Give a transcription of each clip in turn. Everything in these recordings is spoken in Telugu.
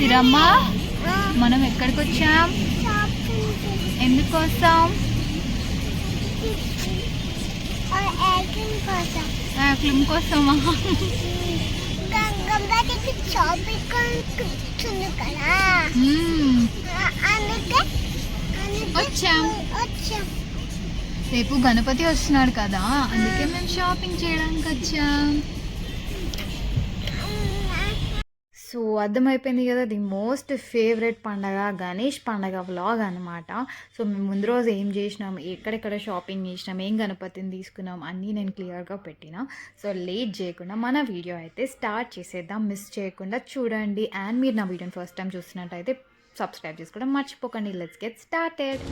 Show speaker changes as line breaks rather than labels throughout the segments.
సిరమ్మ. మనం ఎక్కడికి వచ్చాం ఎందుకోసం క్లిమ్ కోసమా. వచ్చాం. రేపు గణపతి వస్తున్నాడు కదా. అందుకే మేము షాపింగ్ చేయడానికి వచ్చాం. సో అర్థమైపోయింది కదా ది మోస్ట్ ఫేవరెట్ పండగ గణేష్ పండగ వ్లాగ్ అనమాట సో మేము ముందు రోజు ఏం చేసినాం ఎక్కడెక్కడ షాపింగ్ చేసినాం ఏం గణపతిని తీసుకున్నాం అన్నీ నేను క్లియర్గా పెట్టిన. సో లేట్ చేయకుండా మన వీడియో అయితే స్టార్ట్ చేసేద్దాం. మిస్ చేయకుండా చూడండి. అండ్ మీరు నా వీడియోని ఫస్ట్ టైం చూస్తున్నట్టయితే సబ్స్క్రైబ్ చేసుకోవడం మర్చిపోకండి. Let's get started.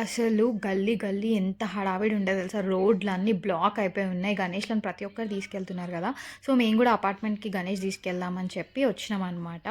అసలు గల్లీ గల్లీ ఎంత హడావిడి ఉండదు తెలుసా? రోడ్లు అన్నీ బ్లాక్ అయిపోయి ఉన్నాయి. గణేష్లను ప్రతి ఒక్కరు తీసుకెళ్తున్నారు కదా. సో మేము కూడా అపార్ట్మెంట్కి గణేష్ తీసుకెళ్దామని చెప్పి వచ్చినాం అనమాట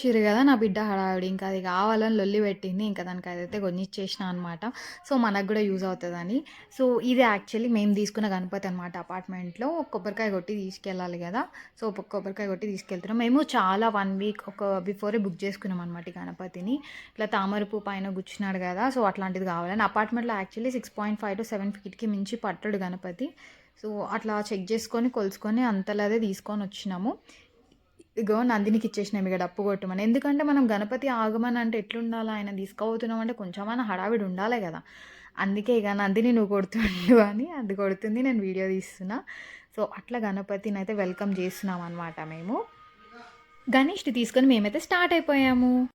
చేసిర్రు కదా నా బిడ్డ హడావిడి. ఇంకా అది కావాలని లొల్లి పెట్టింది. ఇంకా దానికి అదైతే కొనిచ్చేసిన అనమాట సో మనకు కూడా యూజ్ అవుతుందని. సో ఇది యాక్చువల్లీ మేము తీసుకున్న గణపతి అనమాట అపార్ట్మెంట్లో. కొబ్బరికాయ కొట్టి తీసుకెళ్ళాలి కదా. సో ఒక కొబ్బరికాయ కొట్టి తీసుకెళ్తున్నాం. మేము చాలా వన్ వీక్ ఒక బిఫోరే బుక్ చేసుకున్నాం అనమాట ఈ గణపతిని. ఇట్లా తామరపు పైన కూర్చున్నాడు కదా. సో అట్లాంటిది కావాలని. అపార్ట్మెంట్లో actually six point five two seven ఫీట్కి మించి పట్టడు గణపతి. సో అట్లా చెక్ చేసుకొని కొలుసుకొని అంతలాదే తీసుకొని వచ్చినాము. ఇగో నందినికి ఇచ్చేసినాం ఇక డప్పు కొట్టమని. ఎందుకంటే మనం గణపతి ఆగమని అంటే ఎట్లుండాలి? ఆయన తీసుకుపోతున్నాం అంటే కొంచెమైనా హడావిడి ఉండాలి కదా. అందుకే ఇక నందిని నువ్వు కొడుతుండు అని అది కొడుతుంది నేను వీడియో తీస్తున్నా. సో అట్లా గణపతిని అయితే వెల్కమ్ చేస్తున్నాం అనమాట మేము. గణేష్ని తీసుకొని మేమైతే స్టార్ట్ అయిపోయాము.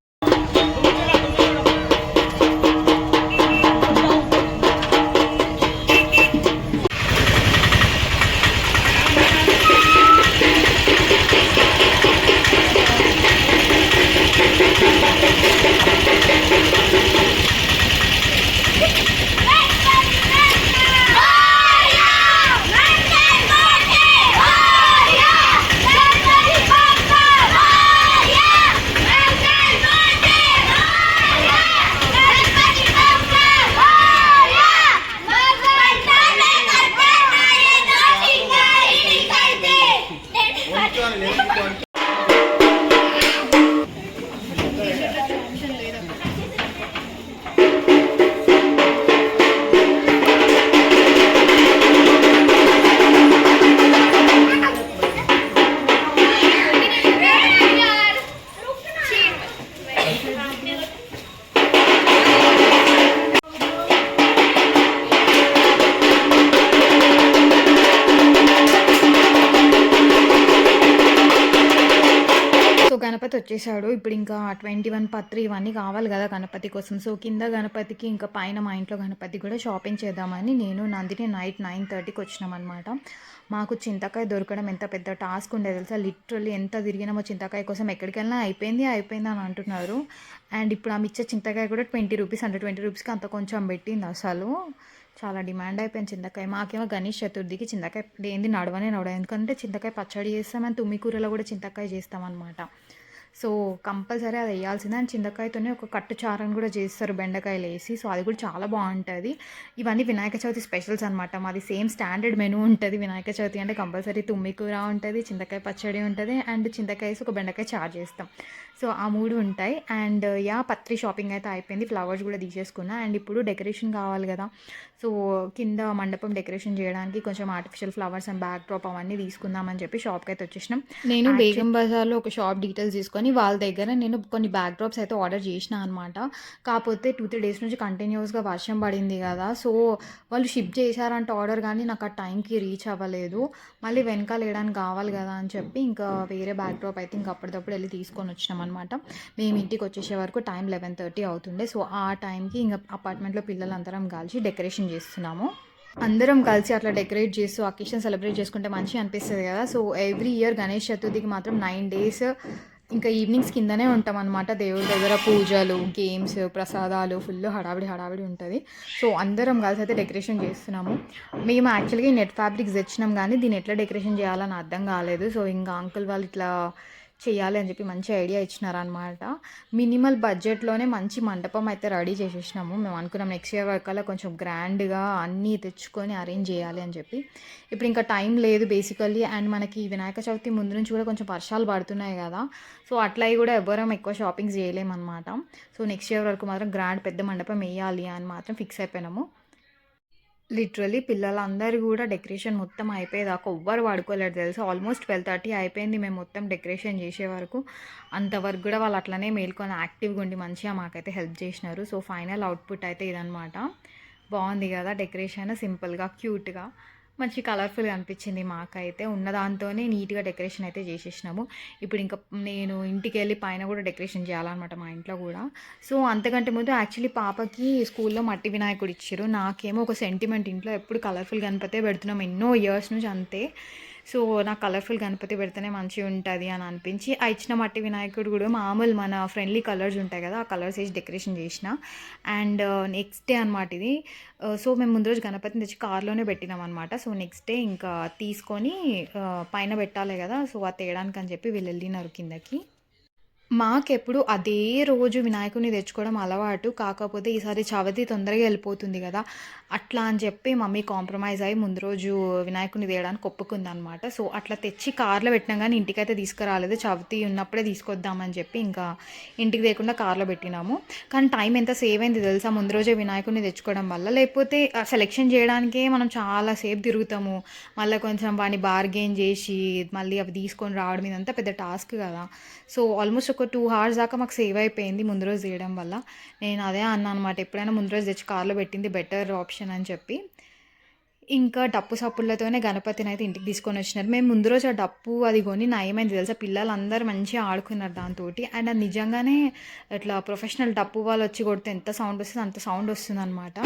వచ్చేసాడు. ఇప్పుడు ఇంకా ట్వంటీ వన్ పత్రి ఇవన్నీ కావాలి కదా గణపతి కోసం. సో కింద గణపతికి ఇంకా పైన మా ఇంట్లో గణపతి కూడా షాపింగ్ చేద్దామని నేను నందిని నైట్ నైన్ థర్టీకి వచ్చినాం అనమాట మాకు చింతకాయ దొరకడం ఎంత పెద్ద టాస్క్ ఉండేది తెలుసా? లిటరల్లీ ఎంత తిరిగినామో చింతకాయ కోసం ఎక్కడికి వెళ్ళినా అయిపోయింది అయిపోయింది అని అంటున్నారు. అండ్ ఇప్పుడు ఆమె ఇచ్చే చింతకాయ కూడా ట్వంటీ రూపీస్ అంటే ట్వంటీ రూపీస్కి అంత కొంచెం పెట్టింది అసలు. చాలా డిమాండ్ అయిపోయింది చింతకాయ. మాకేమో గణేష్ చతుర్థికి చింతకాయ ఏంది నడవనే నడవ ఎందుకంటే చింతకాయ పచ్చడి చేస్తామని తుమ్మి కూరలో కూడా చింతకాయ చేస్తామన్నమాట. సో కంపల్సరీ అది వేయాల్సిందే. అండ్ చింతకాయతోనే ఒక కట్టు చారని కూడా చేస్తారు బెండకాయలు వేసి. సో అది కూడా చాలా బాగుంటుంది. ఇవన్నీ వినాయక చవితి స్పెషల్స్ అనమాట మాది సేమ్ స్టాండర్డ్ మెనూ ఉంటుంది వినాయక చవితి. అంటే కంపల్సరీ తుమ్మి కూర ఉంటుంది చింతకాయ పచ్చడి ఉంటుంది అండ్ చింతకాయ వేసి ఒక బెండకాయ చారు చేస్తాం. సో ఆ మూడు ఉంటాయి. అండ్ యా పత్రి షాపింగ్ అయితే అయిపోయింది. ఫ్లవర్స్ కూడా తీసేసుకున్నా. అండ్ ఇప్పుడు డెకరేషన్ కావాలి కదా. సో కింద మండపం డెకరేషన్ చేయడానికి కొంచెం artificial flowers and backdrop అవన్నీ తీసుకుందామని చెప్పి షాప్కి అయితే వచ్చేసినాం. నేను బేగం బజార్లో ఒక షాప్ డీటెయిల్స్ తీసుకొని వాళ్ళ దగ్గర నేను కొన్ని బ్యాక్ డ్రాప్స్ అయితే ఆర్డర్ చేసిన అనమాట కాకపోతే టూ త్రీ డేస్ నుంచి కంటిన్యూస్గా వర్షం పడింది కదా. సో వాళ్ళు షిప్ చేశారంట ఆర్డర్ కానీ నాకు ఆ టైంకి రీచ్ అవ్వలేదు. మళ్ళీ వెనకాల వేయడానికి కావాలి కదా అని చెప్పి ఇంకా వేరే బ్యాక్ డ్రాప్ అయితే ఇంకా అప్పటికప్పుడు వెళ్ళి తీసుకొని వచ్చినాం అనమాట మేము ఇంటికి వచ్చేసే వరకు టైం లెవెన్ థర్టీ అవుతుండే. సో ఆ టైంకి ఇంకా అపార్ట్మెంట్లో పిల్లలందరం కలిసి డెకరేషన్ చేస్తున్నాము. అందరం కలిసి అట్లా డెకరేట్ చేస్తూ అకేషన్ సెలబ్రేట్ చేసుకుంటే మంచిగా అనిపిస్తుంది కదా. సో ఎవ్రీ ఇయర్ గణేష్ చతుర్థికి మాత్రం నైన్ డేస్ ఇంకా ఈవినింగ్స్ కిందనే ఉంటాం అనమాట దేవుడి దగ్గర పూజలు గేమ్స్ ప్రసాదాలు ఫుల్ హడావిడి హడావిడి ఉంటుంది. సో అందరం కలిసి అయితే డెకరేషన్ చేస్తున్నాము. మేము యాక్చువల్గా నెట్ ఫ్యాబ్రిక్స్ తెచ్చినాం కానీ దీన్ని ఎట్లా డెకరేషన్ చేయాలని అర్థం కాలేదు. సో ఇంకా అంకుల్ వాళ్ళు ఇట్లా చేయాలి అని చెప్పి మంచి ఐడియా ఇచ్చినారనమాట మినిమల్ బడ్జెట్లోనే మంచి మండపం అయితే రెడీ చేసేసినాము. మేము అనుకున్నాం నెక్స్ట్ ఇయర్ వరకల్లా కొంచెం గ్రాండ్గా అన్నీ తెచ్చుకొని అరేంజ్ చేయాలి అని చెప్పి. ఇప్పుడు ఇంకా టైం లేదు బేసికల్లీ. అండ్ మనకి వినాయక చవితి ముందు నుంచి కూడా కొంచెం వర్షాలు పడుతున్నాయి కదా. సో అట్లా కూడా ఎవ్వరం ఎక్కువ షాపింగ్స్ చేయలేమన్నమాట. సో నెక్స్ట్ ఇయర్ వరకు మాత్రం గ్రాండ్ పెద్ద మండపం వేయాలి అని మాత్రం ఫిక్స్ అయిపోయినాము. లిటరలీ పిల్లలందరూ కూడా డెకరేషన్ మొత్తం అయిపోయేదాకా ఎవ్వరు వాడుకోలేదు తెలుసు? ఆల్మోస్ట్ ట్వెల్వ్ థర్టీ అయిపోయింది మేము మొత్తం డెకరేషన్ చేసే వరకు. అంతవరకు కూడా వాళ్ళు అట్లనే మేల్కొని యాక్టివ్గా ఉండి మంచిగా మాకైతే హెల్ప్ చేసినారు. సో ఫైనల్ అవుట్పుట్ అయితే ఇదనమాట బాగుంది కదా డెకరేషన్ సింపుల్గా క్యూట్గా. మంచి కలర్ఫుల్గా అనిపించింది మాకైతే. ఉన్న దాంతోనే నీట్గా డెకరేషన్ అయితే చేసేసినాము. ఇప్పుడు ఇంకా నేను ఇంటికి వెళ్ళి పైన కూడా డెకరేషన్ చేయాలన్నమాట మా ఇంట్లో కూడా. సో అంతకంటే ముందు యాక్చువల్లీ పాపకి స్కూల్లో మట్టి వినాయకుడు ఇచ్చారు నాకేమో ఒక సెంటిమెంట్ ఇంట్లో ఎప్పుడు కలర్ఫుల్ గణపతే పెడుతున్నాం. ఎన్నో ఇయర్స్ నుంచి అంతే. సో నాకు కలర్ఫుల్ గణపతి పెడితేనే మంచిగా ఉంటుంది అని అనిపించి ఆ ఇచ్చిన మట్టి వినాయకుడు కూడా మామూలు మన ఫ్రెండ్లీ కలర్స్ ఉంటాయి కదా ఆ కలర్స్ వేసి డెకరేషన్ చేసిన. అండ్ నెక్స్ట్ డే అనమాట ఇది. Uh, సో మేము ముందు రోజు గణపతిని తెచ్చి కార్లోనే పెట్టినాం అనమాట సో నెక్స్ట్ డే ఇంకా తీసుకొని uh, పైన పెట్టాలి కదా సో అది తేయడానికి అని చెప్పి వీళ్ళు వెళ్ళినారు కిందకి. మాకెప్పుడు అదే రోజు వినాయకుడిని తెచ్చుకోవడం అలవాటు. కాకపోతే ఈసారి చవితి తొందరగా వెళ్ళిపోతుంది కదా. అట్లా అని చెప్పి మమ్మీ కాంప్రమైజ్ అయ్యి ముందు రోజు వినాయకుడిని తీయడానికి ఒప్పుకుంది అనమాట సో అట్లా తెచ్చి కార్లో పెట్టినా కానీ ఇంటికైతే తీసుకురాలేదు. చవితి ఉన్నప్పుడే తీసుకొద్దామని చెప్పి ఇంకా ఇంటికి లేకుండా కార్లో పెట్టినాము. కానీ టైం ఎంత సేవ్ అయింది తెలుసా? ముందు రోజే వినాయకుడిని తెచ్చుకోవడం వల్ల. లేకపోతే సెలెక్షన్ చేయడానికే మనం చాలా సేపు తిరుగుతాము. మళ్ళీ కొంచెం వాడిని బార్గెన్ చేసి మళ్ళీ అవి తీసుకొని రావడం ఇదంతా పెద్ద టాస్క్ కదా. సో ఆల్మోస్ట్ ఒక టూ అవర్స్ దాకా మాకు సేవ్ అయిపోయింది ముందు రోజు చేయడం వల్ల. నేను అదే అన్నా అనమాట ఎప్పుడైనా ముందు రోజు తెచ్చి కార్లో పెట్టింది బెటర్ ఆప్షన్ అని చెప్పి. ఇంకా డప్పు సప్పులతోనే గణపతిని అయితే ఇంటికి తీసుకొని వచ్చినారు. మేము ముందు రోజు ఆ డప్పు అది కొని నయమైంది తెలుసా? పిల్లలందరూ మంచిగా ఆడుకున్నారు దాంతో అండ్ అది నిజంగానే ఇట్లా ప్రొఫెషనల్ డప్పు వాళ్ళు వచ్చి కొడితే ఎంత సౌండ్ వస్తుంది అంత సౌండ్ వస్తుంది అనమాట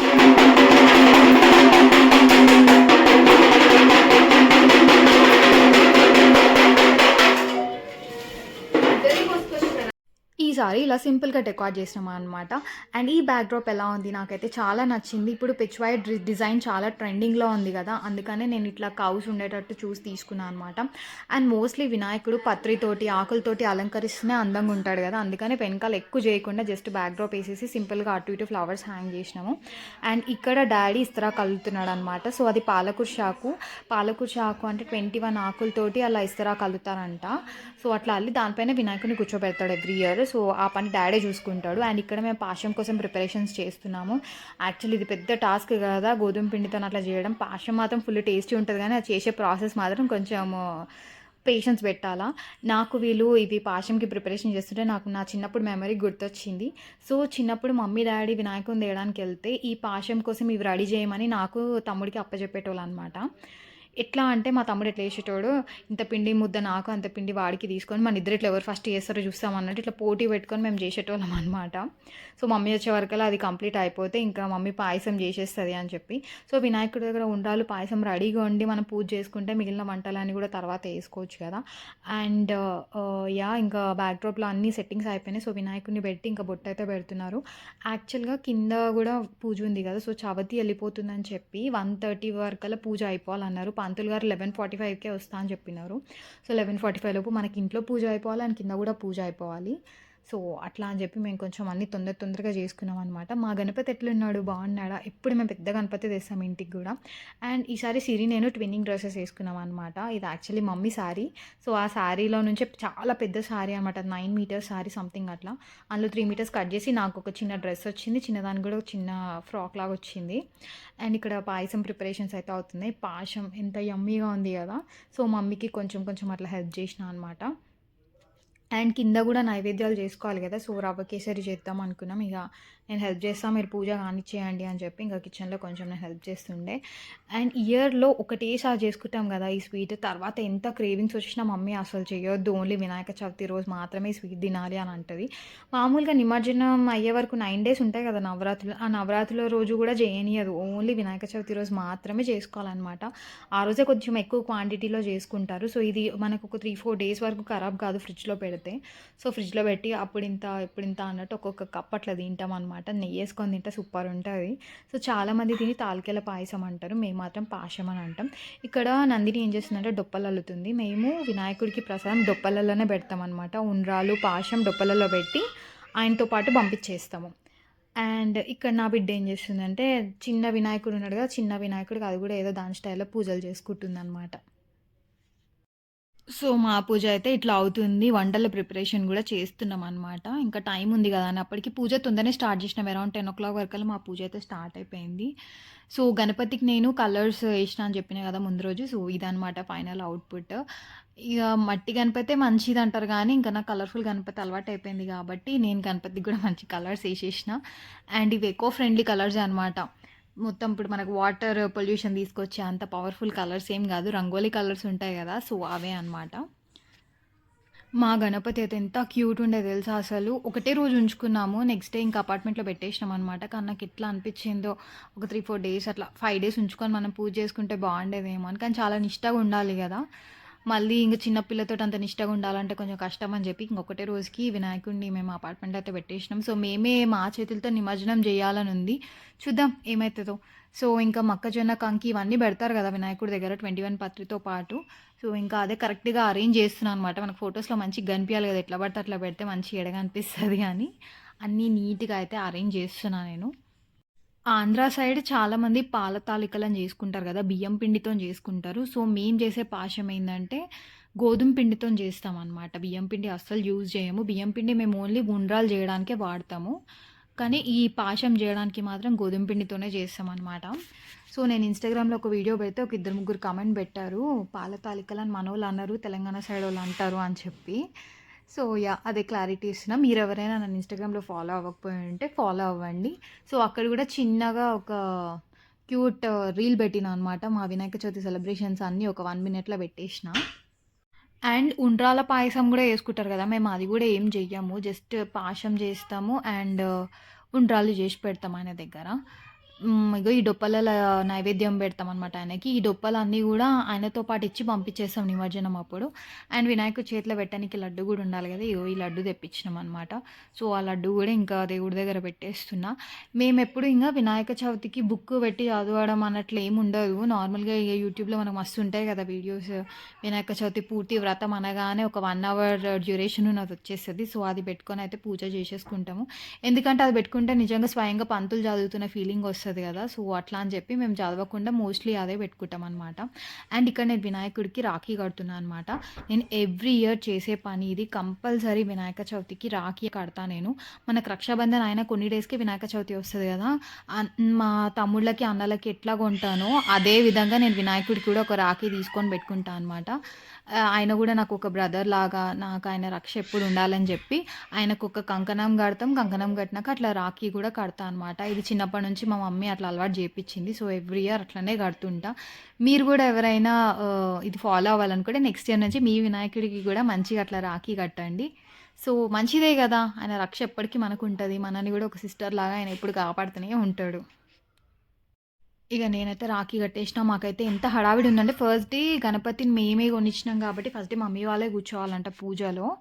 ఈసారి ఇలా సింపుల్గా డెకార్ చేసినాం అనమాట అండ్ ఈ బ్యాక్డ్రాప్ ఎలా ఉంది? నాకైతే చాలా నచ్చింది. ఇప్పుడు పిచ్వాయ్ డిజైన్ చాలా ట్రెండింగ్లో ఉంది కదా. అందుకనే నేను ఇట్లా కౌస్ ఉండేటట్టు చూసి తీసుకున్నాను అనమాట అండ్ మోస్ట్లీ వినాయకుడు పత్రితోటి ఆకులతోటి అలంకరిస్తూనే అందంగా ఉంటాడు కదా. అందుకనే వెనకాల ఎక్కువ చేయకుండా జస్ట్ బ్యాక్డ్రాప్ వేసేసి సింపుల్గా అటు ఇటు ఫ్లవర్స్ హ్యాంగ్ చేసినాము. అండ్ ఇక్కడ డాడీ ఇస్తరా కలుగుతున్నాడు అనమాట సో అది పాలకూర చాకు పాలకూర చాకు అంటే ట్వంటీ వన్ ఆకులతోటి అలా ఇస్తరా కలుగుతారంట సో అట్లా అల్లి దానిపైన వినాయకుడిని కూర్చోబెడతాడు ఎవ్రీ ఇయర్. సో సో ఆ పని డాడీ చూసుకుంటాడు. అండ్ ఇక్కడ మేము పాశం కోసం ప్రిపరేషన్స్ చేస్తున్నాము. యాక్చువల్లీ ఇది పెద్ద టాస్క్ కదా గోధుమ పిండితో అట్లా చేయడం. పాశం మాత్రం ఫుల్ టేస్టీ ఉంటుంది కానీ అది చేసే ప్రాసెస్ మాత్రం కొంచెం పేషెన్స్ పెట్టాలా. నాకు వీళ్ళు ఇది పాశంకి ప్రిపరేషన్ చేస్తుంటే నాకు నా చిన్నప్పుడు మెమరీ గుర్తొచ్చింది. సో చిన్నప్పుడు మమ్మీ డాడీ వినాయకుని తేయడానికి వెళ్తే ఈ పాశం కోసం ఇవి రెడీ చేయమని నాకు తమ్ముడికి అప్పచెప్పేటోళ్ళు అనమాట ఎట్లా అంటే మా తమ్ముడు ఎట్లా వేసేటోడు ఇంత పిండి ముద్ద నాకు అంత పిండి వాడికి తీసుకొని మన ఇద్దరు ఇట్లా ఎవరు ఫస్ట్ చేస్తారో చూస్తాం అన్నట్టు ఇట్లా పోటీ పెట్టుకొని మేము చేసేటోళ్ళం అనమాట సో మమ్మీ వచ్చే వరకల్లా అది కంప్లీట్ అయిపోతే ఇంకా మమ్మీ పాయసం చేసేస్తుంది అని చెప్పి. సో వినాయకుడి దగ్గర ఉండాలి పాయసం రెడీగా ఉండి మనం పూజ చేసుకుంటే మిగిలిన వంటలన్నీ కూడా తర్వాత వేసుకోవచ్చు కదా. అండ్ యా ఇంకా బ్యాక్డ్రాప్లో అన్ని సెట్టింగ్స్ అయిపోయినాయి. సో వినాయకుడిని పెట్టి ఇంకా బొట్టు అయితే పెడుతున్నారు. యాక్చువల్గా కింద కూడా పూజ ఉంది కదా. సో చవతి వెళ్ళిపోతుందని చెప్పి వన్ థర్టీ వరకల్లా పూజ అయిపోవాలన్నారు. పంతులు గారు లెవెన్ ఫార్టీ ఫైవ్కే వస్తా అని చెప్పినారు. సో లెవెన్ ఫార్టీ ఫైవ్ లోపు మనకి ఇంట్లో పూజ అయిపోవాలి అండ్ కింద కూడా పూజ అయిపోవాలి. సో అట్లా అని చెప్పి మేము కొంచెం అన్ని తొందర తొందరగా చేసుకున్నాం అనమాట మా గణపతి ఎట్లున్నాడు? బాగున్నాడా? ఎప్పుడు మేము పెద్ద గణపతి తెస్తాం ఇంటికి కూడా. అండ్ ఈసారి సిరి నేను ట్విన్నింగ్ డ్రెస్సెస్ వేసుకున్నాం అనమాట ఇది యాక్చువల్లీ మమ్మీ శారీ సో ఆ శారీలో నుంచే చాలా పెద్ద శారీ అనమాట నైన్ మీటర్స్ శారీ సంథింగ్ అట్లా. అందులో త్రీ మీటర్స్ కట్ చేసి నాకు ఒక చిన్న డ్రెస్ వచ్చింది. చిన్నదానికి కూడా ఒక చిన్న ఫ్రాక్ లాగా వచ్చింది. అండ్ ఇక్కడ పాయసం ప్రిపరేషన్స్ అయితే అవుతున్నాయి. పాశం ఎంత యమ్మీగా ఉంది కదా. సో మమ్మీకి కొంచెం కొంచెం అట్లా హెల్ప్ చేసిన అనమాట అండ్ కింద కూడా నైవేద్యాలు చేసుకోవాలి కదా. సో రవ్వ కేసరి చేద్దాం అనుకున్నాం. ఇక నేను హెల్ప్ చేస్తాను మీరు పూజ కానిచ్చేయండి అని చెప్పి ఇంకా కిచెన్లో కొంచెం నేను హెల్ప్ చేస్తుండే. అండ్ ఇయర్లో ఒకటేసారి చేసుకుంటాం కదా ఈ స్వీట్ తర్వాత ఎంత క్రేవింగ్స్ వచ్చినా మమ్మీ అసలు చేయొద్దు ఓన్లీ వినాయక చవితి రోజు మాత్రమే స్వీట్ తినాలి అని అంటుంది. మామూలుగా నిమజ్జనం అయ్యే వరకు నైన్ డేస్ ఉంటాయి కదా నవరాత్రులు ఆ నవరాత్రుల రోజు కూడా చేయనియదు ఓన్లీ వినాయక చవితి రోజు మాత్రమే చేసుకోవాలన్నమాట. ఆ రోజే కొంచెం ఎక్కువ క్వాంటిటీలో చేసుకుంటారు. సో ఇది మనకు ఒక త్రీ ఫోర్ డేస్ వరకు ఖరాబ్ కాదు ఫ్రిడ్జ్లో పెడితే. సో ఫ్రిడ్జ్లో పెట్టి అప్పుడు ఇంత ఇప్పుడు ఇంత అన్నట్టు ఒక్కొక్క కప్ అట్లా తింటాం అనమాట నెయ్యి వేసుకొని తింటే సూపర్ ఉంటుంది సో చాలామంది తిని తాలికల పాయసం అంటారు. మేము మాత్రం పాశం అని అంటాం. ఇక్కడ నందిని ఏం చేస్తుందంటే డొప్పలు అల్లుతుంది మేము వినాయకుడికి ప్రసాదం డొప్పలలోనే పెడతాం అనమాట ఉండ్రాలు పాశం డొప్పలలో పెట్టి ఆయనతో పాటు పంపించేస్తాము. అండ్ ఇక్కడ నా బిడ్డ ఏం చేస్తుందంటే చిన్న వినాయకుడు ఉన్నాడు కదా చిన్న వినాయకుడికి అది కూడా ఏదో దాని స్టైల్లో పూజలు చేసుకుంటుంది అనమాట సో మా పూజ అయితే ఇట్లా అవుతుంది. వంటల ప్రిపరేషన్ కూడా చేస్తున్నాం అనమాట ఇంకా టైం ఉంది కదా అని అప్పటికి పూజ తొందరనే స్టార్ట్ చేసినాం. అరౌండ్ టెన్ ఓ క్లాక్ వరకు మా పూజ అయితే స్టార్ట్ అయిపోయింది. సో గణపతికి నేను కలర్స్ వేసిన అని చెప్పిన కదా ముందు రోజు. సో ఇదనమాట ఫైనల్ అవుట్పుట్. ఇక మట్టి గణపతి మంచిది అంటారు కానీ ఇంకా నాకు కలర్ఫుల్ గణపతి అలవాటు అయిపోయింది కాబట్టి నేను గణపతికి కూడా మంచి కలర్స్ వేసేసిన. అండ్ ఇవి ఎక్కువ ఫ్రెండ్లీ కలర్స్ అనమాట మొత్తం ఇప్పుడు మనకు వాటర్ పొల్యూషన్ తీసుకొచ్చే అంత పవర్ఫుల్ కలర్స్ ఏం కాదు. రంగోలీ కలర్స్ ఉంటాయి కదా సో అవే అనమాట మా గణపతి అయితే ఎంత క్యూట్ ఉండే తెలుసా అసలు. ఒకటే రోజు ఉంచుకున్నాము నెక్స్ట్ డే ఇంకా అపార్ట్మెంట్లో పెట్టేసినాం అనమాట కానీ నాకు ఎట్లా అనిపించిందో ఒక త్రీ ఫోర్ డేస్ అట్లా ఫైవ్ డేస్ ఉంచుకొని మనం పూజ చేసుకుంటే బాగుండేదేమో అని. కానీ చాలా నిష్టగా ఉండాలి కదా. మళ్ళీ ఇంక చిన్నపిల్లతో అంత నిష్టగా ఉండాలంటే కొంచెం కష్టం అని చెప్పి ఇంకొకటే రోజుకి వినాయకుడిని మేము అపార్ట్మెంట్ అయితే పెట్టేసినాం. సో మేమే మా చేతులతో నిమజ్జనం చేయాలని ఉంది. చూద్దాం ఏమవుతుందో సో ఇంకా మొక్కజొన్న కంకి ఇవన్నీ పెడతారు కదా వినాయకుడి దగ్గర ట్వంటీ వన్ పత్రితో పాటు. సో ఇంకా అదే కరెక్ట్గా అరేంజ్ చేస్తున్నాను అనమాట మనకు ఫొటోస్లో మంచిగా కనిపించాలి కదా ఎట్లా పడితే అట్లా పెడితే మంచి ఎడగా అనిపిస్తుంది అని. అన్నీ నీట్గా అయితే అరేంజ్ చేస్తున్నాను నేను. ఆంధ్ర సైడ్ చాలామంది పాల తాలికలను చేసుకుంటారు కదా బియ్యం పిండితో చేసుకుంటారు. సో మేము చేసే పాశం ఏంటంటే గోధుమ పిండితో చేస్తాం అనమాట బియ్యం పిండి అస్సలు యూజ్ చేయము. బియ్యం పిండి మేము ఓన్లీ గుండ్రాలు చేయడానికే వాడతాము. కానీ ఈ పాశం చేయడానికి మాత్రం గోధుమ పిండితోనే చేస్తాం అనమాట సో నేను ఇన్స్టాగ్రామ్లో ఒక వీడియో పెడితే ఒక ఇద్దరు ముగ్గురు కామెంట్ పెట్టారు. పాల తాలికలని మనోళ్ళు అన్నారు తెలంగాణ సైడ్ వాళ్ళు అంటారు అని చెప్పి. సో యా అదే క్లారిటీ ఇస్తున్నా. మీరు ఎవరైనా నన్ను ఇన్స్టాగ్రామ్లో ఫాలో అవ్వకపోయి ఉంటే ఫాలో అవ్వండి. సో అక్కడ కూడా చిన్నగా ఒక క్యూట్ రీల్ పెట్టిన అనమాట మా వినాయక చవితి సెలబ్రేషన్స్ అన్నీ ఒక వన్ మినిట్లో పెట్టేసిన. అండ్ ఉండ్రాల పాయసం కూడా వేసుకుంటారు కదా మేము అది కూడా ఏం చెయ్యము. జస్ట్ పాశం చేస్తాము అండ్ ఉండ్రాలు చేసి పెడతాం ఆయన దగ్గర. ఇగో ఈ డొప్పల నైవేద్యం పెడతాం అనమాట ఆయనకి. ఈ డొప్పలన్నీ కూడా ఆయనతో పాటు ఇచ్చి పంపించేస్తాం నిమజ్జనం అప్పుడు. అండ్ వినాయకుడు చేతిలో పెట్టడానికి లడ్డు కూడా ఉండాలి కదా ఇగో ఈ లడ్డు తెప్పించినాం అనమాట సో ఆ లడ్డు కూడా ఇంకా దేవుడి దగ్గర పెట్టేస్తున్నా. మేము ఎప్పుడు ఇంకా వినాయక చవితికి బుక్ పెట్టి చదవడం అన్నట్లు ఏమి ఉండదు. నార్మల్గా ఇక యూట్యూబ్లో మనకు మస్తు ఉంటాయి కదా వీడియోస్. వినాయక చవితి పూర్తి వ్రతం అనగానే ఒక వన్ అవర్ డ్యూరేషన్ ఉన్నది వచ్చేస్తుంది. సో అది పెట్టుకొని అయితే పూజ చేసేసుకుంటాము. ఎందుకంటే అది పెట్టుకుంటే నిజంగా స్వయంగా పంతులు చదువుతున్న ఫీలింగ్ వస్తుంది. వస్తుంది కదా. సో అట్లా అని చెప్పి మేము చదవకుండా మోస్ట్లీ అదే పెట్టుకుంటాం అనమాట అండ్ ఇక్కడ నేను వినాయకుడికి రాఖీ కడుతున్నాను అనమాట నేను ఎవ్రీ ఇయర్ చేసే పని ఇది. కంపల్సరీ వినాయక చవితికి రాఖీ కడతా నేను. మనకు రక్షాబంధన్ అయినా కొన్ని డేస్కి వినాయక చవితి వస్తుంది కదా. మా తమ్ముళ్ళకి అన్నలకి ఎట్లా కొంటానో అదే విధంగా నేను వినాయకుడికి కూడా ఒక రాఖీ తీసుకొని పెట్టుకుంటాను అనమాట ఆయన కూడా నాకు ఒక బ్రదర్ లాగా నాకు ఆయన రక్ష ఎప్పుడు ఉండాలని చెప్పి ఆయనకు ఒక కంకణం కడతాం. కంకణం కట్టినాక అట్లా రాఖీ కూడా కడతా అనమాట ఇది చిన్నప్పటి నుంచి మా మమ్మీ అట్లా అలవాటు చేయించింది సో ఎవ్రీ ఇయర్ అట్లనే కడుతుంటా. మీరు కూడా ఎవరైనా ఇది ఫాలో అవ్వాలనుకుంటే నెక్స్ట్ ఇయర్ నుంచి మీ వినాయకుడికి కూడా మంచిగా అట్లా రాఖీ కట్టండి. సో మంచిదే కదా. ఆయన రక్ష ఎప్పటికీ మనకు ఉంటుంది మనని కూడా ఒక సిస్టర్ లాగా ఆయన ఎప్పుడు కాపాడుతూనే ఉంటాడు. ఇక నేనైతే రాఖీ కట్టేసిన మాకైతే ఎంత హడావిడి ఉందంటే ఫస్ట్ డే గణపతిని మేమే కొనిచ్చినాం కాబట్టి ఫస్ట్ డే మమ్మీ వాళ్ళే కూర్చోవాలంట పూజలో.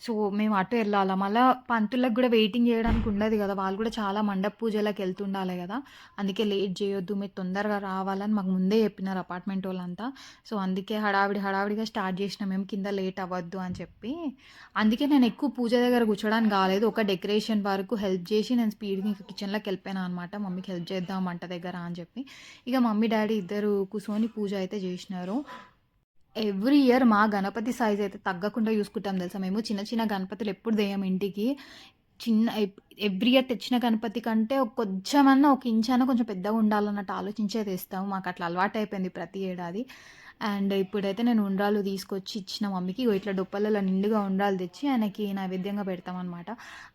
సో మేము అటు వెళ్ళాలా? మళ్ళీ పంతులకు కూడా వెయిటింగ్ చేయడానికి ఉండదు కదా. వాళ్ళు కూడా చాలా మండప పూజలకు వెళ్తుండాలి కదా. అందుకే లేట్ చేయొద్దు. మీరు తొందరగా రావాలని మాకు ముందే చెప్పినారు అపార్ట్మెంట్ వాళ్ళంతా. సో అందుకే హడావిడి హడావిడిగా స్టార్ట్ చేసినాం. మేము కింద లేట్ అవ్వద్దు అని చెప్పి. అందుకే నేను ఎక్కువ పూజ దగ్గర కూర్చోడానికి కాలేదు. ఒక డెకరేషన్ వరకు హెల్ప్ చేసి నేను స్పీడ్గా ఇంకా కిచెన్లోకి వెళ్ళిపోయాను అనమాట మమ్మీకి హెల్ప్ చేద్దాం వంట దగ్గర అని చెప్పి. ఇక మమ్మీ డాడీ ఇద్దరు కూర్చొని పూజ అయితే చేసినారు. ఎవ్రీ ఇయర్ మా గణపతి సైజ్ అయితే తగ్గకుండా చూసుకుంటాం తెలుసా మేము. చిన్న చిన్న గణపతులు ఎప్పుడు దేయం ఇంటికి. చిన్న ఎవ్రీ ఇయర్ తెచ్చిన గణపతి కంటే కొంచెమన్నా ఒక ఇంచ్ కొంచెం పెద్దగా ఉండాలన్నట్టు ఆలోచించే తెస్తాము. మాకు అట్లా అలవాటు అయిపోయింది ప్రతి ఏడాది. అండ్ ఇప్పుడైతే నేను ఉండ్రాలు తీసుకొచ్చి ఇచ్చిన మమ్మీకి ఇట్లా డొప్పలలో నిండుగా ఉండ్రాలు తెచ్చి ఆయనకి నైవేద్యంగా పెడతామన్నమాట.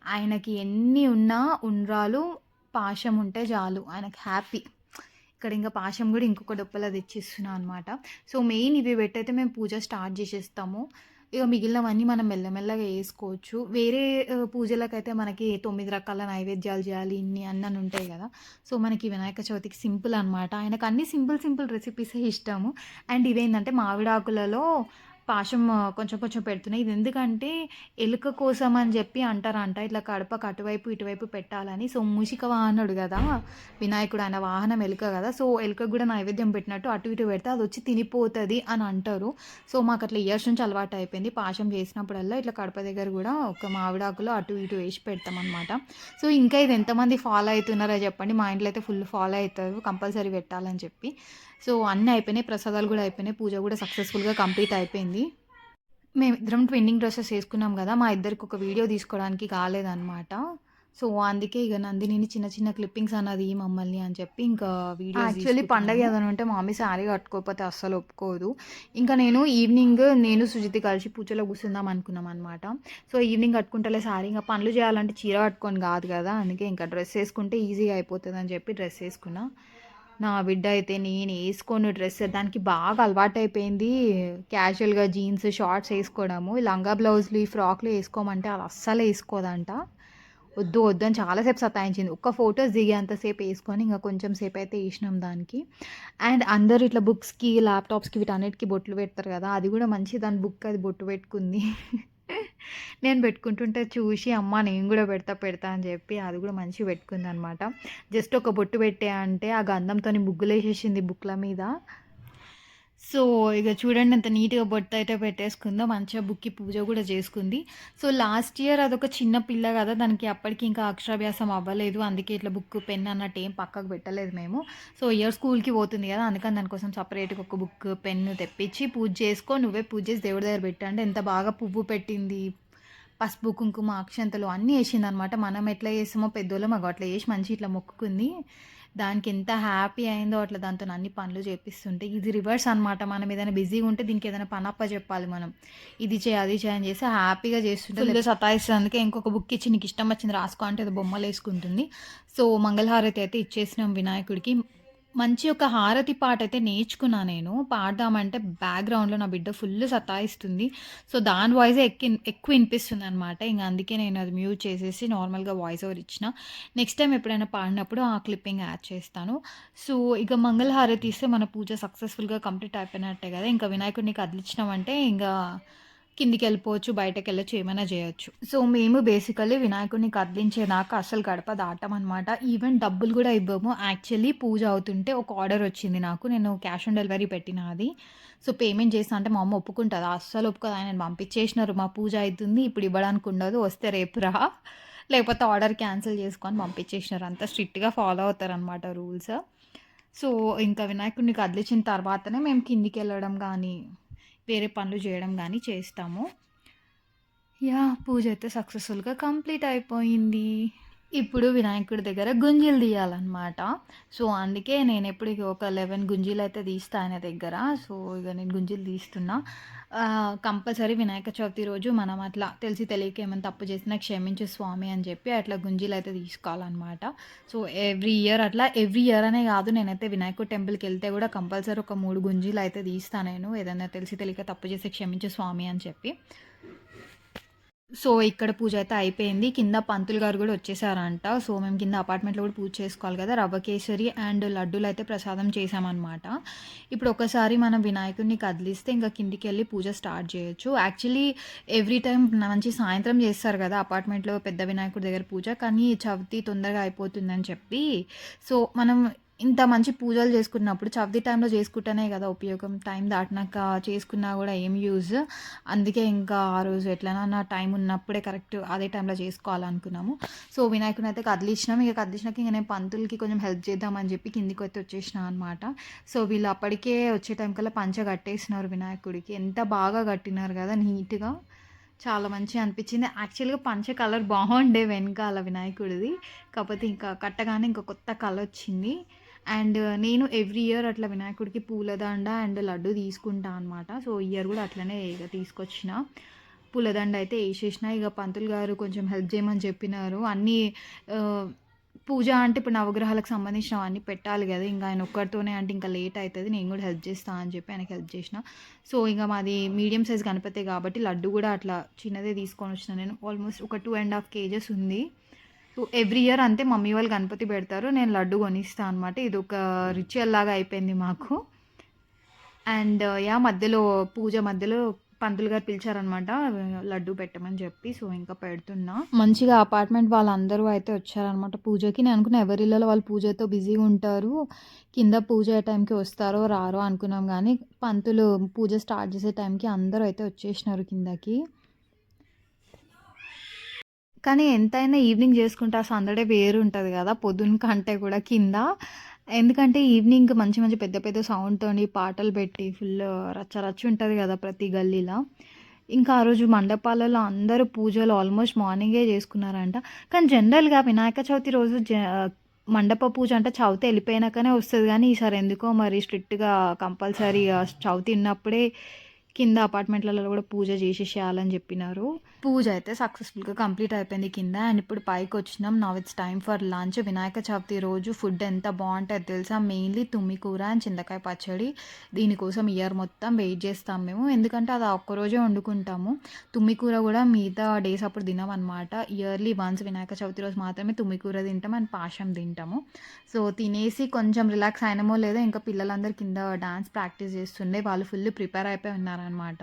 ఆయనకి ఎన్ని ఉన్నా ఉండ్రాలు పాశం ఉంటే చాలు. ఆయనకి హ్యాపీ ఇక్కడ ఇంకా పాశం కూడా ఇంకొక డొప్పలో తెచ్చిస్తున్నాం అనమాట సో మెయిన్ ఇవి పెట్టయితే మేము పూజ స్టార్ట్ చేసేస్తాము. ఇక మిగిలినవన్నీ మనం మెల్లమెల్లగా వేసుకోవచ్చు. వేరే పూజలకైతే మనకి తొమ్మిది రకాల నైవేద్యాలు చేయాలి ఇన్ని అన్నీ ఉంటాయి కదా. సో మనకి వినాయక చవితికి సింపుల్ అనమాట ఆయనకు అన్ని సింపుల్ సింపుల్ రెసిపీసే ఇష్టము. అండ్ ఇవేంటంటే మామిడాకులలో పాశం కొంచెం కొంచెం పెడుతున్నాయి. ఇది ఎందుకంటే ఎలుక కోసం అని చెప్పి అంటారంట. ఇట్లా కడపకు అటువైపు ఇటువైపు పెట్టాలని. సో మూషిక వాహనుడు కదా వినాయకుడు ఆయన వాహనం ఎలుక కదా. సో ఎలుక కూడా నైవేద్యం పెట్టినట్టు అటు ఇటు పెడితే అది వచ్చి తినిపోతుంది అని అంటారు. సో మాకు అట్లా ఇయర్స్ నుంచి అలవాటు అయిపోయింది. పాశం చేసినప్పుడల్లా ఇట్లా కడప దగ్గర కూడా ఒక మామిడాకులో అటు ఇటు వేసి పెడతాం అనమాట సో ఇంకా ఇది ఎంతమంది ఫాలో అవుతున్నారో చెప్పండి. మా ఇంట్లో అయితే ఫుల్ ఫాలో అవుతారు. కంపల్సరీ పెట్టాలని చెప్పి. సో అన్నీ అయిపోయినాయి ప్రసాదాలు కూడా అయిపోయినాయి పూజ కూడా సక్సెస్ఫుల్గా కంప్లీట్ అయిపోయింది. మేము ఇద్దరం ట్విన్నింగ్ డ్రెస్సెస్ వేసుకున్నాం కదా మా ఇద్దరికి ఒక వీడియో తీసుకోవడానికి కాలేదన్నమాట. సో అందుకే ఇక నందిని చిన్న చిన్న క్లిప్పింగ్స్ అన్నది మమ్మల్ని అని చెప్పి ఇంకా వీడియో యాక్చువల్లీ పండగ ఏదైనా ఉంటే మమ్మీ శారీ కట్టుకోకపోతే అస్సలు ఒప్పుకోదు. ఇంకా నేను ఈవినింగ్ నేను సుజితి కలిసి పూజలో కూర్చుందాం అనుకున్నాం అనమాట సో ఈవినింగ్ కట్టుకుంటలే శారీ ఇంకా పనులు చేయాలంటే చీర కట్టుకొని కాదు కదా అందుకే ఇంకా డ్రెస్ వేసుకుంటే ఈజీగా అయిపోతుంది అని చెప్పి డ్రెస్ వేసుకున్నా. నా బిడ్డ అయితే నేను వేసుకోను డ్రెస్ దానికి బాగా అలవాటైపోయింది. క్యాజువల్గా జీన్స్ షార్ట్స్ వేసుకోవడము ఈ లంగా బ్లౌజ్లు ఈ ఫ్రాక్లు వేసుకోమంటే అది అస్సలు వేసుకోదంట. వద్దు వద్దు అని చాలాసేపు సతాయించింది. ఒక్క ఫొటోస్ దిగేంతసేపు వేసుకొని ఇంకా కొంచెం సేపు అయితే వేసినాం దానికి. అండ్ అందరు ఇట్లా బుక్స్కి ల్యాప్టాప్స్కి వీటన్నిటికి బొట్లు పెడతారు కదా అది కూడా మంచి దాని బుక్ అది బొట్టు పెట్టుకుంది. నేను పెట్టుకుంటుంటే చూసి అమ్మ నేను కూడా పెడతా పెడతా అని చెప్పి అది కూడా మంచిగా పెట్టుకుంది అనమాట జస్ట్ ఒక బొట్టు పెట్టే అంటే ఆ గంధంతో ముగ్గులేసేసింది బుక్ల మీద. సో ఇక చూడండి ఎంత నీట్గా బొట్టు అయితే పెట్టేసుకుందో మంచిగా బుక్కి పూజ కూడా చేసుకుంది. సో లాస్ట్ ఇయర్ అదొక చిన్న పిల్ల కదా దానికి అప్పటికి ఇంకా అక్షరాభ్యాసం అవ్వలేదు. అందుకే ఇట్లా బుక్ పెన్ అన్నట్టు ఏం పక్కకు పెట్టలేదు మేము. సో ఇయర్ స్కూల్కి పోతుంది కదా అందుకని దానికోసం సపరేట్గా ఒక బుక్ పెన్ను తెప్పించి పూజ చేసుకో నువ్వే పూజ చేసి దేవుడి దగ్గర పెట్టండి ఎంత బాగా పువ్వు పెట్టింది. పసుపు కుంకుమ అక్షంతలు అన్నీ వేసింది అనమాట మనం ఎట్లా చేస్తామో పెద్దోళ్ళం మాకు అట్లా చేసి మంచి ఇట్లా మొక్కుకుంది. దానికి ఎంత హ్యాపీ అయిందో అట్లా దాంతో అన్ని పనులు చేపిస్తుంటే ఇది రివర్స్ అనమాట మనం ఏదైనా బిజీగా ఉంటే దీనికి ఏదైనా పని అప్ప చెప్పాలి మనం. ఇది చేయి అది చేయి అని చేసి హ్యాపీగా చేస్తుంటే సతాయిస్తుంది. అందుకే ఇంకొక బుక్ ఇచ్చి నీకు ఇష్టం వచ్చింది రాసుకో అంటే అది బొమ్మలు వేసుకుంటుంది సో మంగళహారతి అయితే ఇచ్చేసినాం వినాయకుడికి. మంచి ఒక హారతి పాట అయితే నేర్చుకున్నా నేను. పాడదామంటే బ్యాక్గ్రౌండ్లో నా బిడ్డ ఫుల్ సతాయిస్తుంది. సో దాని వాయిస్ ఎక్కి ఎక్కువ వినిపిస్తుంది అనమాట ఇంకా అందుకే నేను అది మ్యూట్ చేసేసి నార్మల్గా వాయిస్ ఓవర్ ఇచ్చిన. నెక్స్ట్ టైం ఎప్పుడైనా పాడినప్పుడు ఆ క్లిప్పింగ్ యాడ్ చేస్తాను. సో ఇక మంగళహారతి ఇస్తే మన పూజ సక్సెస్ఫుల్గా కంప్లీట్ అయిపోయినట్టే కదా. ఇంకా వినాయకుడిని కదిలించినామంటే ఇంకా కిందికి వెళ్ళిపోవచ్చు బయటకు వెళ్ళచ్చు ఏమైనా చేయొచ్చు. సో మేము బేసికల్లీ వినాయకుడిని కదిలించేదాకా అసలు గడప దాటం అనమాట ఈవెన్ డబ్బులు కూడా ఇవ్వము. యాక్చువల్లీ పూజ అవుతుంటే ఒక ఆర్డర్ వచ్చింది నాకు. నేను క్యాష్ ఆన్ డెలివరీ పెట్టిన అది. సో పేమెంట్ చేస్తా అంటే మా అమ్మ ఒప్పుకుంటుంది. అస్సలు ఒప్పుకోదు. ఆయన పంపించేసినారు. మా పూజ అవుతుంది ఇప్పుడు ఇవ్వడానికి ఉండదు. వస్తే రేపు రా. లేకపోతే ఆర్డర్ క్యాన్సిల్ చేసుకొని పంపించేసినారు. అంతా స్ట్రిక్ట్గా ఫాలో అవుతారనమాట రూల్స్. సో ఇంకా వినాయకుడిని కదిలించిన తర్వాతనే మేము కిందికి వెళ్ళడం కానీ వేరే పనులు చేయడం కానీ చేస్తాము. యా పూజ అయితే సక్సెస్ఫుల్గా కంప్లీట్ అయిపోయింది. ఇప్పుడు వినాయకుడి దగ్గర గుంజీలు తీయాలన్నమాట. సో అందుకే నేను ఎప్పుడు ఒక లెవెన్ గుంజీలు అయితే తీస్తా ఆయన దగ్గర. సో ఇక నేను గుంజీలు తీస్తున్నా. కంపల్సరీ వినాయక చవితి రోజు మనం అట్లా తెలిసి తెలియక ఏమైనా తప్పు చేసినా క్షమించు స్వామి అని చెప్పి అట్లా గుంజీలు అయితే తీసుకోవాలన్నమాట. సో ఎవ్రీ ఇయర్ అట్లా ఎవ్రీ ఇయర్ అనే కాదు. నేనైతే వినాయకుడు టెంపుల్కి వెళ్తే కూడా కంపల్సరీ ఒక మూడు గుంజీలు అయితే తీస్తాను నేను. ఏదైనా తెలిసి తెలియక తప్పు చేసి క్షమించు స్వామి అని చెప్పి. సో ఇక్కడ పూజ అయితే అయిపోయింది. కింద పంతులు గారు కూడా వచ్చేసారంట. సో మేము కింద అపార్ట్మెంట్లో కూడా పూజ చేసుకోవాలి కదా. రవ్వ కేసరి అండ్ లడ్డూలు అయితే ప్రసాదం చేసామన్నమాట ఇప్పుడు ఒకసారి మనం వినాయకుడిని కదిలిస్తే ఇంకా కిందికి వెళ్ళి పూజ స్టార్ట్ చేయొచ్చు. యాక్చువల్లీ ఎవ్రీ టైం మంచి సాయంత్రం చేస్తారు కదా అపార్ట్మెంట్లో పెద్ద వినాయకుడి దగ్గర పూజ. కానీ చవితి తొందరగా అయిపోతుందని చెప్పి. సో మనం ఇంత మంచి పూజలు చేసుకున్నప్పుడు చవితి టైంలో చేసుకుంటేనే కదా ఉపయోగం. టైం దాటినాక చేసుకున్నా కూడా ఏం యూజ్ అందుకే ఇంకా ఆ రోజు ఎట్లైనా నా టైం ఉన్నప్పుడే కరెక్ట్ అదే టైంలో చేసుకోవాలనుకున్నాము. సో వినాయకుని అయితే కదిలించినాం ఇక కదిలించినాక ఇంకా నేను పంతులకి కొంచెం హెల్ప్ చేద్దామని చెప్పి కిందికి అయితే వచ్చేసిన అనమాట సో వీళ్ళు అప్పటికే వచ్చే టైం కల్లా పంచ కట్టేసినారు వినాయకుడికి. ఎంత బాగా కట్టినారు కదా నీట్గా చాలా మంచిగా అనిపించింది. యాక్చువల్గా పంచ కలర్ బాగుండే వెనకాల వినాయకుడిది. కాకపోతే ఇంకా కట్టగానే ఇంకా కొత్త కలర్ వచ్చింది. అండ్ నేను ఎవ్రీ ఇయర్ అట్లా వినాయకుడికి పూలదండ అండ్ లడ్డు తీసుకుంటా అనమాట సో ఇయర్ కూడా అట్లనే ఇక తీసుకొచ్చిన. పూలదండ అయితే వేసేసిన. ఇక పంతులు గారు కొంచెం హెల్ప్ చేయమని చెప్పినారు. అన్నీ పూజ అంటే ఇప్పుడు నవగ్రహాలకు సంబంధించిన అన్నీ పెట్టాలి కదా. ఇంకా ఆయన ఒక్కరితోనే అంటే ఇంకా లేట్ అవుతుంది నేను కూడా హెల్ప్ చేస్తాను అని చెప్పి ఆయనకి హెల్ప్ చేసిన. సో ఇంకా మాది మీడియం సైజ్ గణపతి కాబట్టి లడ్డు కూడా అట్లా చిన్నదే తీసుకొని వచ్చిన. నేను ఆల్మోస్ట్ ఒక టూ అండ్ హాఫ్ కేజెస్ ఉంది. ఎవ్రీ ఇయర్ అంతే మమ్మీ వాళ్ళు గణపతి పెడతారు. నేను లడ్డు కొనిస్తాను అనమాట ఇది ఒక రిచువల్ లాగా అయిపోయింది మాకు. అండ్ యా మధ్యలో పూజ మధ్యలో పంతులు గారు పిలిచారనమాట లడ్డు పెట్టమని చెప్పి సో ఇంకా పెడుతున్నా. మంచిగా అపార్ట్మెంట్ వాళ్ళందరూ అయితే వచ్చారనమాట పూజకి. నేను అనుకున్నా ఎవరి ఇళ్ళలో వాళ్ళు పూజతో బిజీగా ఉంటారు కింద పూజ టైంకి వస్తారో రారో అనుకున్నాం కానీ పంతులు పూజ స్టార్ట్ చేసే టైంకి అందరూ అయితే వచ్చేసినారు కిందకి. కానీ ఎంతైనా ఈవినింగ్ చేసుకుంటే ఆ సందడే వేరు ఉంటుంది కదా పొద్దున్న కంటే కూడా కింద. ఎందుకంటే ఈవినింగ్ మంచి మంచి పెద్ద పెద్ద సౌండ్తోని పాటలు పెట్టి ఫుల్ రచ్చ రచ్చ ఉంటుంది కదా ప్రతి గల్లీలో. ఇంకా ఆ రోజు మండపాలలో అందరూ పూజలు ఆల్మోస్ట్ మార్నింగే చేసుకున్నారంట. కానీ జనరల్గా వినాయక చవితి రోజు జ మండప పూజ అంటే చవితి వెళ్ళిపోయినాకనే వస్తుంది కానీ ఈసారి ఎందుకో మరి స్ట్రిక్ట్గా కంపల్సరీ చవితి ఉన్నప్పుడే కింద అపార్ట్మెంట్లలో కూడా పూజ చేసేసేయాలని చెప్పినారు. పూజ అయితే సక్సెస్ఫుల్గా కంప్లీట్ అయిపోయింది కింద. అండ్ ఇప్పుడు పైకి వచ్చినాం. Now it's time for lunch Vinayaka Chavithi రోజు ఫుడ్ ఎంత బాగుంటుంది తెలుసా? మెయిన్లీ తుమ్మి కూర అండ్ చింతకాయ పచ్చడి. దీనికోసం ఇయర్ మొత్తం వెయిట్ చేస్తాం మేము. ఎందుకంటే అది ఒక్క రోజే వండుకుంటాము. తుమ్మి కూర కూడా మిగతా డేస్ అప్పుడు తినాం అనమాట ఇయర్లీ వన్స్ వినాయక చవితి రోజు మాత్రమే తుమ్మి కూర తింటాం అండ్ పాషం తింటాము. సో తినేసి కొంచెం రిలాక్స్ అయినామో లేదో ఇంకా పిల్లలందరూ కింద డాన్స్ ప్రాక్టీస్ చేస్తుండే. వాళ్ళు ఫుల్ ప్రిపేర్ అయిపోయి ఉన్నారు అనమాట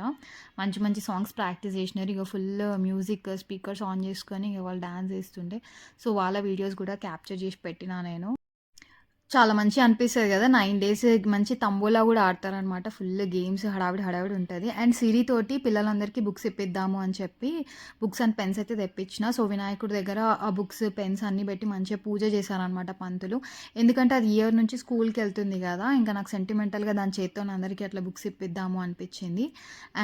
మంచి మంచి సాంగ్స్ ప్రాక్టీస్ చేసినారు. ఇక ఫుల్ మ్యూజిక్ స్పీకర్స్ ఆన్ చేసుకొని ఇక వాళ్ళు డ్యాన్స్ చేస్తుండే సో వాళ్ళ వీడియోస్ కూడా క్యాప్చర్ చేసి పెట్టినా నేను. చాలా మంచి అనిపిస్తుంది కదా. నైన్ డేస్ మంచి తంబోలా కూడా ఆడతారనమాట. ఫుల్ గేమ్స్ హడావిడి హడావిడి ఉంటుంది. అండ్ సిరి తోటి పిల్లలందరికీ బుక్స్ ఇప్పిద్దాము అని చెప్పి బుక్స్ అండ్ పెన్స్ అయితే తెప్పించిన. సో వినాయకుడి దగ్గర ఆ బుక్స్ పెన్స్ అన్ని పెట్టి మంచిగా పూజ చేశారనమాట పంతులు. ఎందుకంటే అది ఇయర్ నుంచి స్కూల్కి వెళ్తుంది కదా. ఇంకా నాకు సెంటిమెంటల్గా దాని చేత్తో అందరికీ అట్లా బుక్స్ ఇప్పిద్దాము అనిపించింది.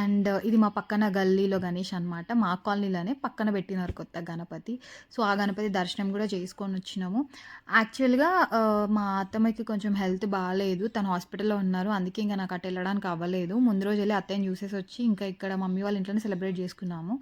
అండ్ ఇది మా పక్కన గల్లీలో గణేష్ అనమాట మా కాలనీలోనే పక్కన పెట్టినారు కొత్త గణపతి. సో ఆ గణపతి దర్శనం కూడా చేసుకొని వచ్చినాము. యాక్చువల్గా మా మా అత్తమ్మకి కొంచెం హెల్త్ బాగాలేదు తను హాస్పిటల్లో ఉన్నారు. అందుకే ఇంకా నాకు అటు వెళ్ళడానికి అవ్వలేదు. ముందు రోజు వెళ్ళి అత్తయ్యని చూసేసి వచ్చి ఇంకా ఇక్కడ మమ్మీ వాళ్ళ ఇంట్లోనే సెలబ్రేట్ చేసుకున్నాము.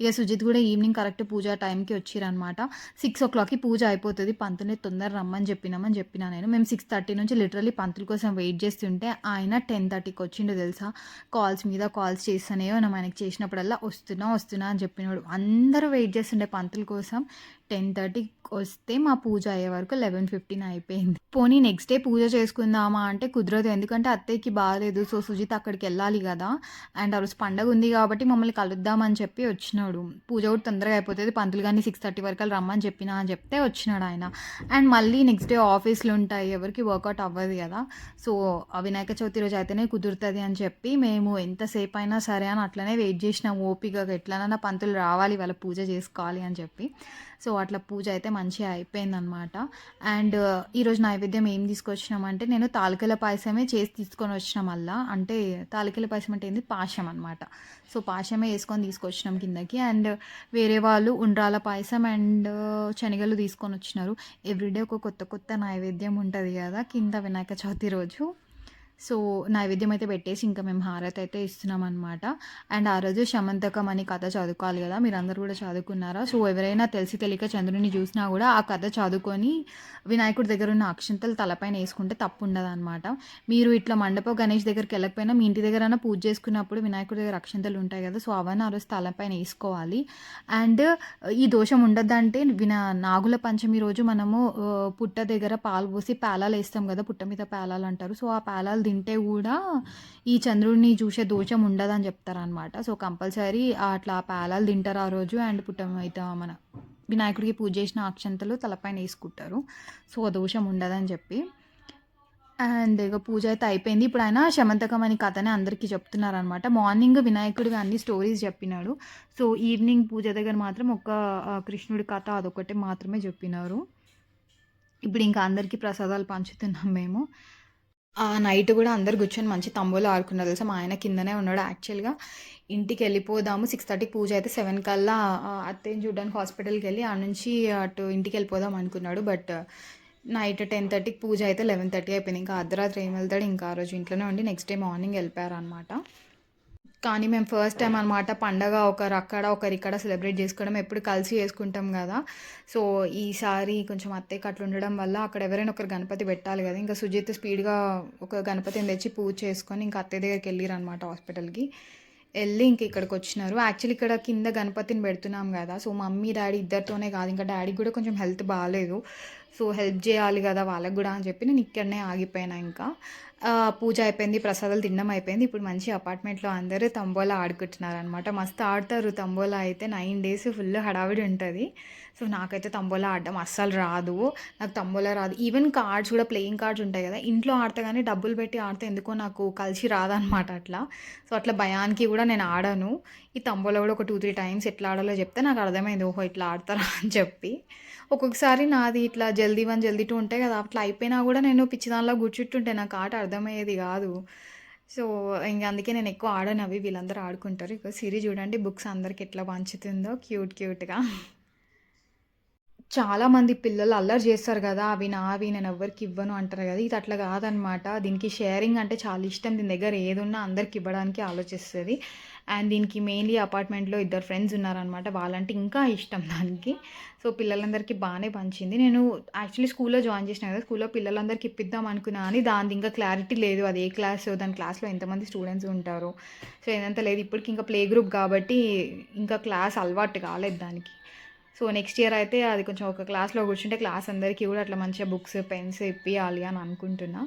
ఇక సుజిత్ కూడా ఈవినింగ్ కరెక్ట్ పూజ టైంకి వచ్చిరనమాట సిక్స్ ఓ క్లాక్కి పూజ అయిపోతుంది. పంతుని తొందర రమ్మని చెప్పినామని చెప్పినా నేను. మేము సిక్స్ థర్టీ నుంచి లిటరలీ పంతుల కోసం వెయిట్ చేస్తుంటే ఆయన టెన్ థర్టీకి వచ్చిండు తెలుసా? కాల్స్ మీద కాల్స్ చేస్తానే మనం ఆయనకి చేసినప్పుడల్లా వస్తున్నా వస్తున్నా అని చెప్పినాడు. అందరూ వెయిట్ చేస్తుండే పంతుల కోసం. టెన్ థర్టీకి వస్తే మా పూజ అయ్యే వరకు లెవెన్ ఫిఫ్టీన్ అయిపోయింది. పోనీ నెక్స్ట్ డే పూజ చేసుకుందామా అంటే కుదరదు. ఎందుకంటే అత్తయ్యకి బాగాలేదు సో సుజిత్ అక్కడికి వెళ్ళాలి కదా. అండ్ ఆ రోజు పండగ ఉంది కాబట్టి మమ్మల్ని కలుద్దామని చెప్పి వచ్చినాడు. పూజ కూడా తొందరగా అయిపోతుంది. పంతులు కానీ సిక్స్ థర్టీ వరకు రమ్మని చెప్పినా అని చెప్తే వచ్చినాడు ఆయన. అండ్ మళ్ళీ నెక్స్ట్ డే ఆఫీస్లు ఉంటాయి. ఎవరికి వర్కౌట్ అవ్వదు కదా. సో ఆ వినాయక చవితి రోజు అయితేనే కుదురుతుంది అని చెప్పి మేము ఎంతసేపు అయినా సరే అని అట్లనే వెయిట్ చేసినాం. ఓపికగా ఎట్లనైనా పంతులు రావాలి. వాళ్ళ పూజ చేసుకోవాలి అని చెప్పి. సో అట్లా పూజ అయితే మంచిగా అయిపోయిందనమాట అండ్ ఈరోజు నైవేద్యం ఏం తీసుకొచ్చినామంటే నేను తాలికల పాయసమే చేసి తీసుకొని వచ్చిన మళ్ళా. అంటే తాలికల పాయసం అంటే ఏంది? పాశం అనమాట సో పాశమే వేసుకొని తీసుకొచ్చినాం కిందకి. అండ్ వేరే వాళ్ళు ఉండ్రాల పాయసం అండ్ శనగలు తీసుకొని వచ్చినారు. ఎవ్రీడే ఒక కొత్త కొత్త నైవేద్యం ఉంటుంది కదా కింద వినాయక చవితి రోజు. సో నైవేద్యం అయితే పెట్టేసి ఇంకా మేము హారతి అయితే ఇస్తున్నాం అనమాట అండ్ ఆ రోజు శమంతకం అని కథ చదువుకోవాలి కదా మీరందరూ కూడా చదువుకున్నారా? సో ఎవరైనా తెలిసి తెలియక చంద్రుని చూసినా కూడా ఆ కథ చదువుకొని వినాయకుడి దగ్గర ఉన్న అక్షంతలు తలపైన వేసుకుంటే తప్పు ఉండదు అనమాట మీరు ఇట్లా మండప గణేష్ దగ్గరికి వెళ్ళకపోయినా మీ ఇంటి దగ్గర పూజ చేసుకున్నప్పుడు వినాయకుడి దగ్గర అక్షంతలు ఉంటాయి కదా సో అవన్నీ ఆ రోజు తలపైన వేసుకోవాలి. అండ్ ఈ దోషం ఉండదంటే వినా నాగుల పంచమి రోజు మనము పుట్ట దగ్గర పాలు పోసి పేలాలు వేస్తాం కదా పుట్ట మీద పేలాలు అంటారు. సో ఆ పేలాలు తింటే కూడా ఈ చంద్రుడిని చూసే దోషం ఉండదని చెప్తారనమాట సో కంపల్సరీ అట్లా పేలాలు తింటారు ఆ రోజు అండ్ పుట్ట మన వినాయకుడికి పూజ చేసిన అక్షంతలు తలపైన వేసుకుంటారు. సో ఆ దోషం ఉండదని చెప్పి. అండ్ ఇక పూజ అయితే అయిపోయింది. ఇప్పుడు ఆయన శమంతకం అని కథనే అందరికీ చెప్తున్నారు అనమాట మార్నింగ్ వినాయకుడి అన్ని స్టోరీస్ చెప్పినాడు. సో ఈవినింగ్ పూజ దగ్గర మాత్రం ఒక కృష్ణుడి కథ అదొకటి మాత్రమే చెప్పినారు. ఇప్పుడు ఇంకా అందరికీ ప్రసాదాలు పంచుతున్నాం మేము. ఆ నైట్ కూడా అందరు కూర్చొని మంచి తంబోలు ఆడుకున్నారు తెలుసా? మా ఆయన కిందనే ఉన్నాడు యాక్చువల్గా. ఇంటికి వెళ్ళిపోదాము. సిక్స్ థర్టీ పూజ అయితే సెవెన్ కల్లా అత్తేని చూడడానికి హాస్పిటల్కి వెళ్ళి ఆ నుంచి అటు ఇంటికి వెళ్ళిపోదాం అనుకున్నాడు. బట్ నైట్ టెన్ థర్టీకి పూజ అయితే లెవెన్ థర్టీ అయిపోయింది. ఇంకా అర్ధరాత్రి ఏం వెళ్తాడు? ఇంకా ఆ రోజు ఇంట్లోనే ఉండి నెక్స్ట్ డే మార్నింగ్ వెళ్ళిపోయారు అనమాట కానీ మేము ఫస్ట్ టైం అనమాట పండగ ఒకరు అక్కడ ఒకరు ఇక్కడ సెలబ్రేట్ చేసుకోవడం ఎప్పుడు కలిసి చేసుకుంటాం కదా. సో ఈసారి కొంచెం అత్తయ్యకి అట్లా ఉండడం వల్ల అక్కడ ఎవరైనా ఒకరు గణపతి పెట్టాలి కదా. ఇంకా సుజిత్ స్పీడ్గా ఒక గణపతిని తెచ్చి పూజ చేసుకొని ఇంకా అత్తయ్య దగ్గరికి వెళ్ళారు అనమాట హాస్పిటల్కి వెళ్ళి ఇంక ఇక్కడికి వచ్చినారు. యాక్చువల్లీ ఇక్కడ కింద గణపతిని పెడుతున్నాం కదా. సో మమ్మీ డాడీ ఇద్దరితోనే కాదు ఇంకా డాడీ కూడా కొంచెం హెల్త్ బాగాలేదు సో హెల్ప్ చేయాలి కదా వాళ్ళకి కూడా అని చెప్పి నేను ఇక్కడనే ఆగిపోయినా ఇంకా. పూజ అయిపోయింది ప్రసాదాలు తినడం అయిపోయింది. ఇప్పుడు మంచి అపార్ట్మెంట్లో అందరూ తంబోలా ఆడుకుంటున్నారు అనమాట మస్తు ఆడతారు తంబోలా అయితే నైన్ డేస్ ఫుల్ హడావిడి ఉంటుంది. సో నాకైతే తంబోలా ఆడడం అస్సలు రాదు. నాకు తంబోలా రాదు. ఈవెన్ కార్డ్స్ కూడా ప్లేయింగ్ కార్డ్స్ ఉంటాయి కదా. ఇంట్లో ఆడితే కానీ డబ్బులు పెట్టి ఆడితే ఎందుకో నాకు కలిసి రాదనమాట అట్లా. సో అట్లా భయానికి కూడా నేను ఆడాను. ఈ తంబోలా కూడా ఒక టూ త్రీ టైమ్స్ ఎట్లా ఆడాలో చెప్తే నాకు అర్థమైంది. ఓహో ఇట్లా ఆడతారా అని చెప్పి. ఒక్కొక్కసారి నాది ఇట్లా జల్దీ వన్ జల్దీ టూ ఉంటాయి కదా అట్లా అయిపోయినా కూడా నేను పిచ్చి దానిలో కూర్చుంటుంటే నాకు ఆట అర్థమయ్యేది కాదు. సో ఇంక అందుకే నేను ఎక్కువ ఆడను అవి వీళ్ళందరూ ఆడుకుంటారు. ఇక సిరి చూడండి బుక్స్ అందరికి ఎట్లా పంచుతుందో క్యూట్ క్యూట్గా. చాలామంది పిల్లలు అల్లరి చేస్తారు కదా అవి నావి నేను ఎవరికి ఇవ్వను అంటారు కదా ఇది అట్లా కాదనమాట. దీనికి షేరింగ్ అంటే చాలా ఇష్టం దీని దగ్గర ఏదున్నా అందరికి ఇవ్వడానికి ఆలోచిస్తుంది. అండ్ దీనికి మెయిన్లీ అపార్ట్మెంట్లో ఇద్దరు ఫ్రెండ్స్ ఉన్నారనమాట వాళ్ళంటే ఇంకా ఇష్టం దానికి. సో పిల్లలందరికీ బాగానే పంచింది. నేను యాక్చువల్లీ స్కూల్లో జాయిన్ చేసిన కదా స్కూల్లో పిల్లలందరికీ ఇప్పిద్దాం అనుకున్నా అని దాని ఇంకా క్లారిటీ లేదు. అది ఏ క్లాస్ దాని క్లాస్లో ఎంతమంది స్టూడెంట్స్ ఉంటారు. సో ఏదంతా లేదు. ఇప్పటికి ఇంకా ప్లే గ్రూప్ కాబట్టి ఇంకా క్లాస్ అలవాటు కాలేదు దానికి. సో నెక్స్ట్ ఇయర్ అయితే అది కొంచెం ఒక క్లాస్లో కూర్చుంటే క్లాస్ అందరికీ కూడా అట్లా మంచిగా బుక్స్ పెన్స్ ఇప్పియాలి అని అనుకుంటున్నా.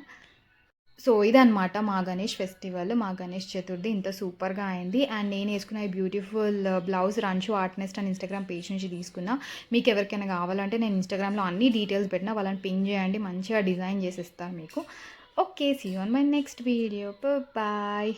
సో ఇదన్నమాట మా గణేష్ ఫెస్టివల్ మా గణేష్ చతుర్థి ఇంత సూపర్గా అయింది. అండ్ నేను వేసుకున్న ఈ బ్యూటిఫుల్ uh, బ్లౌజ్ రంచు ఆర్ట్నెస్ట్ అని ఇన్స్టాగ్రామ్ పేజ్ నుంచి తీసుకున్నా. మీకు ఎవరికైనా కావాలంటే నేను ఇన్స్టాగ్రామ్లో అన్ని డీటెయిల్స్ పెట్టినా వాళ్ళని పింగ్ చేయండి మంచిగా డిజైన్ చేసిస్తాను మీకు. Okay see on my next video bye